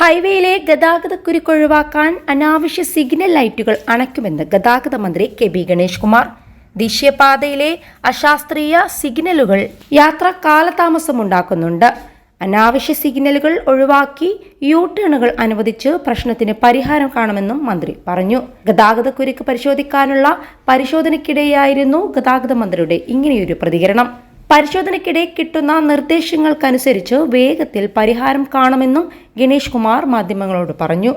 ഹൈവേയിലെ ഗതാഗതക്കുരുക്ക് ഒഴിവാക്കാൻ അനാവശ്യ സിഗ്നൽ ലൈറ്റുകൾ അണയ്ക്കുമെന്ന് ഗതാഗത മന്ത്രി കെ ബി ഗണേഷ് കുമാർ. ദേശീയപാതയിലെ അശാസ്ത്രീയ സിഗ്നലുകൾ യാത്ര കാലതാമസമുണ്ടാക്കുന്നുണ്ട് അനാവശ്യ സിഗ്നലുകൾ ഒഴിവാക്കി യു ടേണുകൾ അനുവദിച്ച് പ്രശ്നത്തിന് പരിഹാരം കാണുമെന്നും മന്ത്രി പറഞ്ഞു. ഗതാഗതക്കുരുക്ക് പരിശോധിക്കാനുള്ള പരിശോധനയ്ക്കിടെയായിരുന്നു ഗതാഗത മന്ത്രിയുടെ ഇങ്ങനെയൊരു പ്രതികരണം. പരിശോധനയ്ക്കിടെ കിട്ടുന്ന നിർദ്ദേശങ്ങൾക്കനുസരിച്ച് വേഗത്തിൽ പരിഹാരം കാണുമെന്നും ഗണേഷ് കുമാർ മാധ്യമങ്ങളോട് പറഞ്ഞു.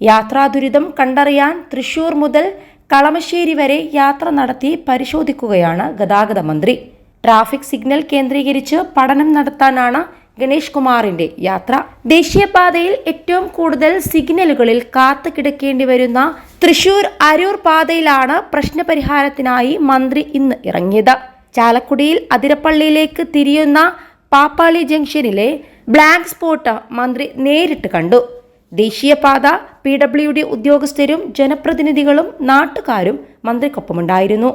യാത്രാ ദുരിതം കണ്ടറിയാൻ തൃശൂർ മുതൽ കളമശ്ശേരി വരെ യാത്ര നടത്തി പരിശോധിക്കുകയാണ് ഗതാഗത മന്ത്രി. ട്രാഫിക് സിഗ്നൽ കേന്ദ്രീകരിച്ച് പഠനം നടത്താനാണ് ഗണേഷ് കുമാറിന്റെ യാത്ര. ദേശീയപാതയിൽ ഏറ്റവും കൂടുതൽ സിഗ്നലുകളിൽ കാത്തു കിടക്കേണ്ടി വരുന്ന തൃശൂർ അരൂർ പാതയിലാണ് പ്രശ്നപരിഹാരത്തിനായി മന്ത്രി ഇന്ന് ഇറങ്ങിയത്. ചാലക്കുടിയിൽ അതിരപ്പള്ളിയിലേക്ക് തിരിയുന്ന പാപ്പാളി ജംഗ്ഷനിലെ ബ്ലാങ്ക് സ്പോട്ട് മന്ത്രി നേരിട്ട് കണ്ടു. ദേശീയപാത പി ഡബ്ല്യു ഡി ഉദ്യോഗസ്ഥരും ജനപ്രതിനിധികളും നാട്ടുകാരും മന്ത്രിക്കൊപ്പമുണ്ടായിരുന്നു.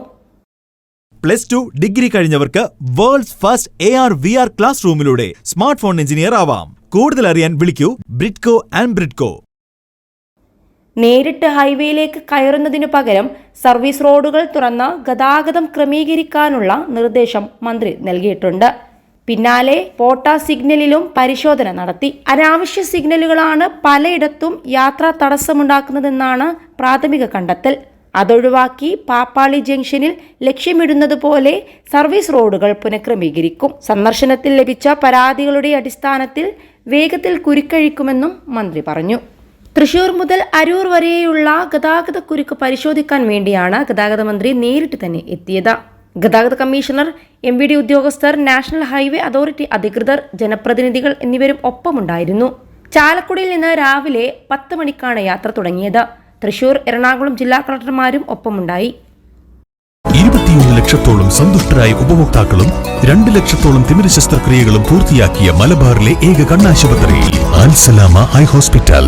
Plus two degree കഴിഞ്ഞവർക്ക് world's first A R V R class റൂമിലൂടെ smart phone engineer ആവാം. കൂടുതൽ അറിയാൻ വിളിക്കൂ ബ്രിഡ്കോ ആൻഡ് ബ്രിഡ്കോ. നേരിട്ട് ഹൈവേയിലേക്ക് കയറുന്നതിനു പകരം സർവീസ് റോഡുകൾ തുറന്ന് ഗതാഗതം ക്രമീകരിക്കാനുള്ള നിർദ്ദേശം മന്ത്രി നൽകിയിട്ടുണ്ട്. പിന്നാലെ പോട്ട സിഗ്നലിലും പരിശോധന നടത്തി. അനാവശ്യ സിഗ്നലുകളാണ് പലയിടത്തും യാത്രാ തടസ്സമുണ്ടാക്കുന്നതെന്നാണ് പ്രാഥമിക കണ്ടെത്തൽ. അതൊഴിവാക്കി പാപ്പാളി ജംഗ്ഷനിൽ ലക്ഷ്യമിടുന്നതുപോലെ സർവീസ് റോഡുകൾ പുനഃക്രമീകരിക്കും. സന്ദർശനത്തിൽ ലഭിച്ച പരാതികളുടെ അടിസ്ഥാനത്തിൽ വേഗത്തിൽ കുരുക്കഴിക്കുമെന്നും മന്ത്രി പറഞ്ഞു. തൃശൂർ മുതൽ അരൂർ വരെയുള്ള ഗതാഗത കുരുക്ക് പരിശോധിക്കാൻ വേണ്ടിയാണ് ഗതാഗത മന്ത്രി നേരിട്ട് തന്നെ എത്തിയത്. ഗതാഗത കമ്മീഷണർ എം വി ഡി ഉദ്യോഗസ്ഥർ നാഷണൽ ഹൈവേ അതോറിറ്റി അധികൃതർ ജനപ്രതിനിധികൾ എന്നിവരും ഒപ്പമുണ്ടായിരുന്നു. ചാലക്കുടിയിൽ നിന്ന് രാവിലെ പത്ത് മണിക്കാണ് യാത്ര തുടങ്ങിയത്. തൃശൂർ എറണാകുളം ജില്ലാ കളക്ടർമാരും ഒപ്പമുണ്ടായി. ഇരുപത്തിയൊന്ന് ലക്ഷത്തോളം സന്തുഷ്ടരായ ഉപഭോക്താക്കളും രണ്ട് ലക്ഷത്തോളം തിമിര ശസ്ത്രക്രിയകളും പൂർത്തിയാക്കിയ മലബാറിലെ ഏക കണ്ണാശുപത്രി Alsalama high hospital.